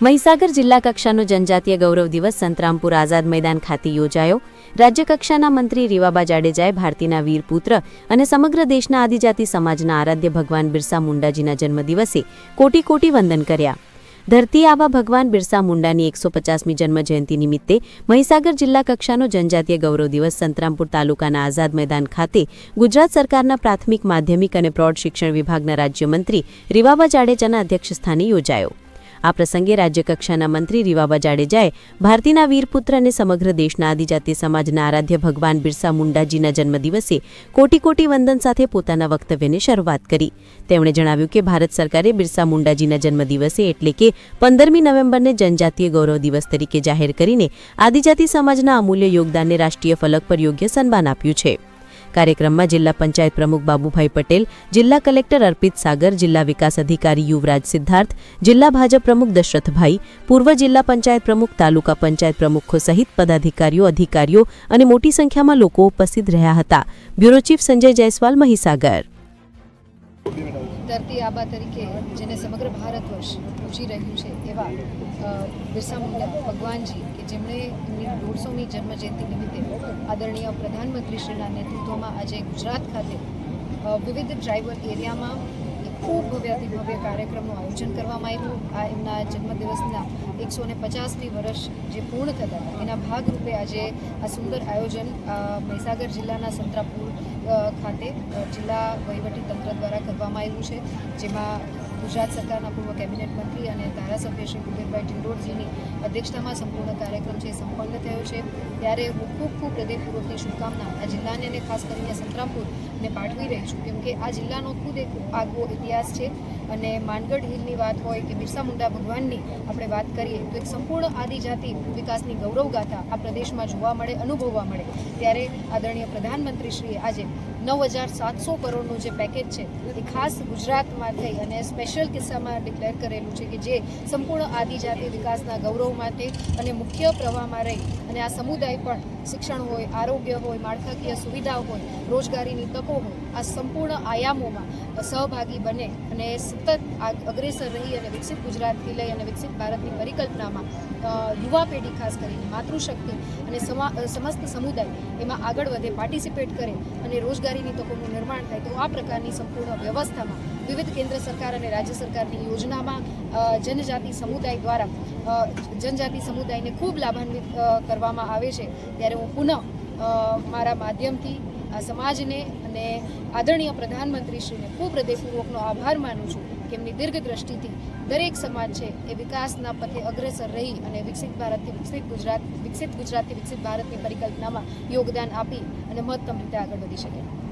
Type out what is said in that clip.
મહીસાગર જિલ્લા કક્ષાનો જનજાતીય ગૌરવ દિવસ સંતરામપુર આઝાદ મેદાન ખાતે યોજાયો. રાજ્યકક્ષાના મંત્રી રીવાબા જાડેજાએ ભારતીના વીરપુત્ર અને સમગ્ર દેશના આદિજાતિ સમાજના આરાધ્ય ભગવાન બિરસા મુંડાજીના જન્મદિવસે કોટી કોટી વંદન કર્યા. ધરતી આવા ભગવાન બિરસા મુંડાની એકસો પચાસમી જન્મજયંતિ નિમિત્તે મહીસાગર જિલ્લા કક્ષાનો જનજાતીય ગૌરવ દિવસ સંતરામપુર તાલુકાના આઝાદ મેદાન ખાતે ગુજરાત સરકારના પ્રાથમિક, માધ્યમિક અને પ્રૌઢ શિક્ષણ વિભાગના રાજ્યમંત્રી રીવાબા જાડેજાના અધ્યક્ષસ્થાને યોજાયો. આ પ્રસંગે રાજ્યકક્ષાના મંત્રી રીવાબા જાડેજાએ ભારતીના વીરપુત્ર અને સમગ્ર દેશના આદિજાતિ સમાજના આરાધ્ય ભગવાન બિરસા મુંડાજીના જન્મદિવસે કોટી કોટી વંદન સાથે પોતાના વક્તવ્યની શરૂઆત કરી. તેમણે જણાવ્યું કે ભારત સરકારે બિરસા મુંડાજીના જન્મદિવસે એટલે કે પંદરમી નવેમ્બરને જનજાતીય ગૌરવ દિવસ તરીકે જાહેર કરીને આદિજાતિ સમાજના અમૂલ્ય યોગદાનને રાષ્ટ્રીય ફલક પર યોગ્ય સન્માન આપ્યું છે. કાર્યક્રમમાં જિલ્લા પંચાયત પ્રમુખ બાબુભાઈ પટેલ, જિલ્લા કલેક્ટર અર્પિત સાગર, જિલ્લા વિકાસ અધિકારી યુવરાજ સિદ્ધાર્થ, જિલ્લા ભાજપ પ્રમુખ દશરથભાઈ, પૂર્વ જિલ્લા પંચાયત પ્રમુખ, તાલુકા પંચાયત પ્રમુખો સહિત પદાધિકારીઓ, અધિકારીઓ અને મોટી સંખ્યામાં લોકો ઉપસ્થિત રહ્યા હતા. Bureau chief Sanjay Jaiswal, Mahisagar. ધરતી આબા તરીકે જેને સમગ્ર ભારત વર્ષ પૂજી રહ્યું છે, એવા બિરસા મુંડા ભગવાનજી કે જેમણે એમની દોઢસોમી જન્મજયંતિ નિમિત્તે આદરણીય પ્રધાનમંત્રીશ્રીના નેતૃત્વમાં આજે ગુજરાત ખાતે વિવિધ ટ્રાઇબલ એરિયામાં ખૂબ ભવ્યાતિ ભવ્ય કાર્યક્રમનું આયોજન કરવામાં આવ્યું. આ એમના જન્મદિવસના એકસો ને પચાસમી વર્ષ જે પૂર્ણ થતા એના ભાગરૂપે આજે આ સુંદર આયોજન મહીસાગર જિલ્લાના સંતરાપુર ખાતે જિલ્લા વહીવટી તંત્ર દ્વારા કરવામાં આવ્યું છે જેમાં ગુજરાત સરકારના પૂર્વ કેબિનેટ મંત્રી અને ધારાસભ્ય શ્રી કુબેરભાઈ ટિંડોરજીની અધ્યક્ષતામાં સંપૂર્ણ કાર્યક્રમ છે, સંપન્ન થયો છે. ત્યારે હું ખૂબ ખૂબ હૃદયપૂર્વકની શુભકામના આ જિલ્લાને અને ખાસ કરીને સંતરામપુરને પાઠવી રહી છું, કેમકે આ જિલ્લાનો ખુદ એક આગવો ઇતિહાસ છે. અને માનગઢ હિલની વાત હોય કે બિરસા મુંડા ભગવાનની આપણે વાત કરીએ, તો એક સંપૂર્ણ આદિજાતિ વિકાસની ગૌરવગાથા આ પ્રદેશમાં જોવા મળે, અનુભવવા મળે. ત્યારે આદરણીય પ્રધાનમંત્રીશ્રીએ આજે નવ હજાર સાતસો કરોડનું જે પેકેજ છે, એ ખાસ ગુજરાતમાં થઈ અને સ્પેશિયલ કિસ્સામાં ડિક્લેર કરેલું છે કે જે સંપૂર્ણ આદિજાતિ વિકાસના ગૌરવ માટે અને મુખ્ય પ્રવાહમાં રહી. અને આ સમુદાય પણ શિક્ષણ હોય, આરોગ્ય હોય, માળખાકીય સુવિધા હોય, રોજગારીની તકો હોય, આ સંપૂર્ણ આયામોમાં સહભાગી બને અને સતત અગ્રેસર રહી અને વિકસિત ગુજરાતથી લઈ અને વિકસિત ભારતની પરિકલ્પનામાં યુવા પેઢી ખાસ કરીને માતૃશક્તિ અને સમા સમસ્ત સમુદાય એમાં આગળ વધે, પાર્ટિસિપેટ કરે અને રોજગારીની તકોનું નિર્માણ થાય, તો આ પ્રકારની સંપૂર્ણ વ્યવસ્થામાં વિવિધ કેન્દ્ર સરકાર અને રાજ્ય સરકારની યોજનામાં જનજાતિ સમુદાય દ્વારા જનજાતિ સમુદાયને ખૂબ લાભાન્વિત કરવામાં આવે છે. ત્યારે હું પુનઃ મારા માધ્યમથી આ સમાજને અને આદરણીય પ્રધાનમંત્રીશ્રીને ખૂબ હૃદયપૂર્વકનો આભાર માનું છું કે એમની દીર્ઘ દ્રષ્ટિથી દરેક સમાજ છે એ વિકાસના પથે અગ્રેસર રહી અને વિકસિત ભારતથી વિકસિત ગુજરાત, વિકસિત ગુજરાતથી વિકસિત ભારતની પરિકલ્પનામાં યોગદાન આપી અને મહત્તમ રીતે આગળ વધી શકે.